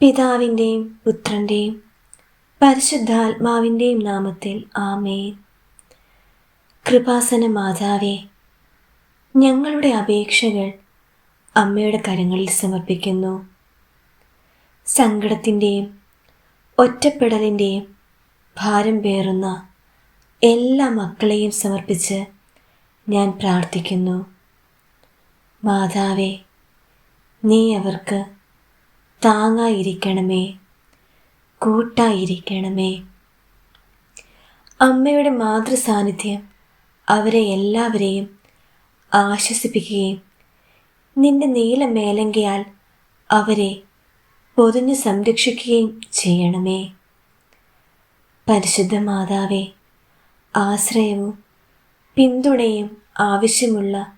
പിതാവിന്റെയും പുത്രന്റെയും പരിശുദ്ധാത്മാവിന്റെയും നാമത്തിൽ ആമേൻ. കൃപാസന മാതാവേ ഞങ്ങളുടെ അപേക്ഷകൾ അമ്മയുടെ കരങ്ങളിൽ സമർപ്പിക്കുന്നു. സങ്കടത്തിന്റെയും ഒറ്റപ്പെടലിന്റെയും ഭാരം പേറുന്ന എല്ലാ മക്കളെയും സമർപ്പിച്ച് ഞാൻ പ്രാർത്ഥിക്കുന്നു. മാതാവേ നീ അവർക്ക് താങ്ങായിരിക്കണമേ. കൂട്ടായിരിക്കണമേ. അമ്മയുടെ മാതൃസാന്നിധ്യം അവരെ എല്ലാവരെയും ആശ്വസിപ്പിക്കുകയും നിന്റെ നീല മേലങ്കയാൽ അവരെ പൊതിഞ്ഞു സംരക്ഷിക്കുകയും ചെയ്യണമേ. പരിശുദ്ധ മാതാവേ ആശ്രയവും പിന്തുണയും ആവശ്യമുള്ള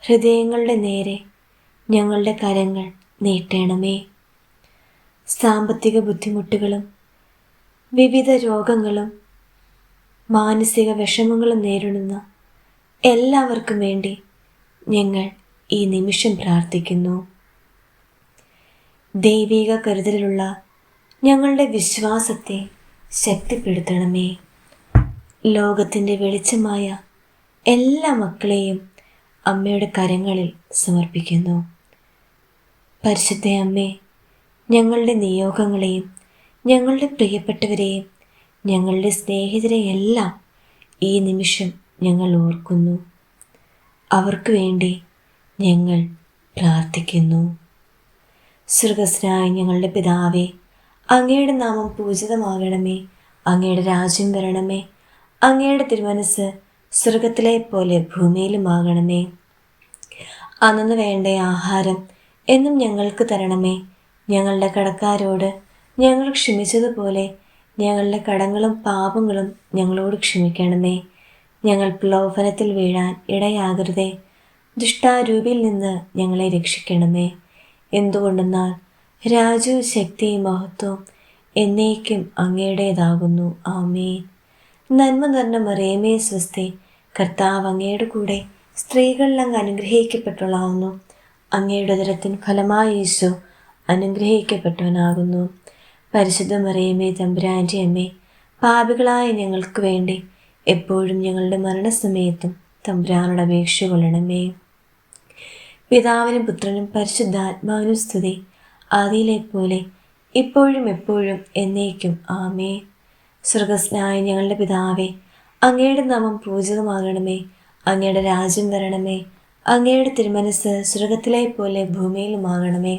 ഹൃദയങ്ങളുടെ നേരെ ഞങ്ങളുടെ കരങ്ങൾ നീട്ടണമേ. സാമ്പത്തിക ബുദ്ധിമുട്ടുകളും വിവിധ രോഗങ്ങളും മാനസിക വിഷമങ്ങളും നേരിടുന്ന എല്ലാവർക്കും വേണ്ടി ഞങ്ങൾ ഈ നിമിഷം പ്രാർത്ഥിക്കുന്നു. ദൈവിക കരുതലിലുള്ള ഞങ്ങളുടെ വിശ്വാസത്തെ ശക്തിപ്പെടുത്തണമേ. ലോകത്തിന്റെ വെളിച്ചമായ എല്ലാ മക്കളെയും അമ്മയുടെ കരങ്ങളിൽ സമർപ്പിക്കുന്നു. പരിശുദ്ധ അമ്മേ ഞങ്ങളുടെ നിയോഗങ്ങളെയും ഞങ്ങളുടെ പ്രിയപ്പെട്ടവരെയും ഞങ്ങളുടെ സ്നേഹിതരെയെല്ലാം ഈ നിമിഷം ഞങ്ങൾ ഓർക്കുന്നു. അവർക്ക് വേണ്ടി ഞങ്ങൾ പ്രാർത്ഥിക്കുന്നു. സ്വർഗസ്നായ ഞങ്ങളുടെ പിതാവേ അങ്ങയുടെ നാമം പൂജിതമാകണമേ അങ്ങയുടെ രാജ്യം വരണമേ അങ്ങയുടെ തിരുമനസ് സ്വർഗത്തിലെ പോലെ ഭൂമിയിലുമാകണമേ. അന്നു വേണ്ട ആഹാരം എന്നും ഞങ്ങൾക്ക് തരണമേ ഞങ്ങളുടെ കടക്കാരോട് ഞങ്ങൾ ക്ഷമിച്ചതുപോലെ ഞങ്ങളുടെ കടങ്ങളും പാപങ്ങളും ഞങ്ങളോട് ക്ഷമിക്കണമേ. ഞങ്ങൾ പ്രലോഭനത്തിൽ വീഴാൻ ഇടയാകരുതേ. ദുഷ്ടാരൂപിയിൽ നിന്ന് ഞങ്ങളെ രക്ഷിക്കണമേ. എന്തുകൊണ്ടെന്നാൽ രാജു ശക്തി മഹത്വം എന്നേക്കും അങ്ങയുടേതാകുന്നു. ആമേ നന്മ നിറഞ്ഞ മറിയമേ സ്വസ്തി കർത്താവ് അങ്ങയുടെ കൂടെ സ്ത്രീകളിൽ അങ്ങ് അനുഗ്രഹിക്കപ്പെട്ടുള്ളാവുന്നു അങ്ങയുടെ ഉദരത്തിൻ ഫലമായ യേശു അനുഗ്രഹിക്കപ്പെട്ടവനാകുന്നു. പരിശുദ്ധ മറിയമ്മേ തമ്പുരാന്റെ അമ്മേ പാപികളായ ഞങ്ങൾക്ക് വേണ്ടി എപ്പോഴും ഞങ്ങളുടെ മരണസമയത്തും തമ്പുരാനോട് അപേക്ഷ കൊള്ളണമേ. പിതാവിനും പുത്രനും പരിശുദ്ധാത്മാവിനും സ്തുതി. ആദിയിലെ പോലെ ഇപ്പോഴും എപ്പോഴും എന്നേക്കും. ആമേ സ്വർഗസ്നായ ഞങ്ങളുടെ പിതാവേ അങ്ങയുടെ നാമം പൂജകമാകണമേ. അങ്ങയുടെ രാജ്യം വരണമേ. അങ്ങയുടെ തിരുമനസ് സ്വർഗത്തിലെ പോലെ ഭൂമിയിലുമാകണമേ.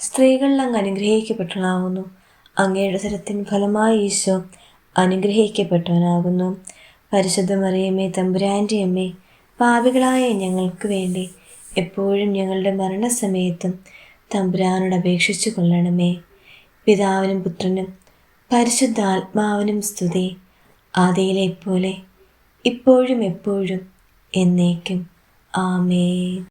സ്ത്രീകളിൽ അങ്ങ് അനുഗ്രഹിക്കപ്പെട്ടവനാകുന്നു. അങ്ങയുടെ സ്വരത്തിൻ ഫലമായി ഈശോ അനുഗ്രഹിക്കപ്പെട്ടവനാകുന്നു. പരിശുദ്ധ മറിയമ്മേ തമ്പുരാന്റെ അമ്മേ പാപികളായ ഞങ്ങൾക്ക് വേണ്ടി എപ്പോഴും ഞങ്ങളുടെ മരണസമയത്തും തമ്പുരാനോട് അപേക്ഷിച്ചു കൊള്ളണമേ. പിതാവിനും പുത്രനും പരിശുദ്ധ ആത്മാവിനും സ്തുതി. ആദിയിലെ പോലെ ഇപ്പോഴും എപ്പോഴും എന്നേക്കും. ആമേ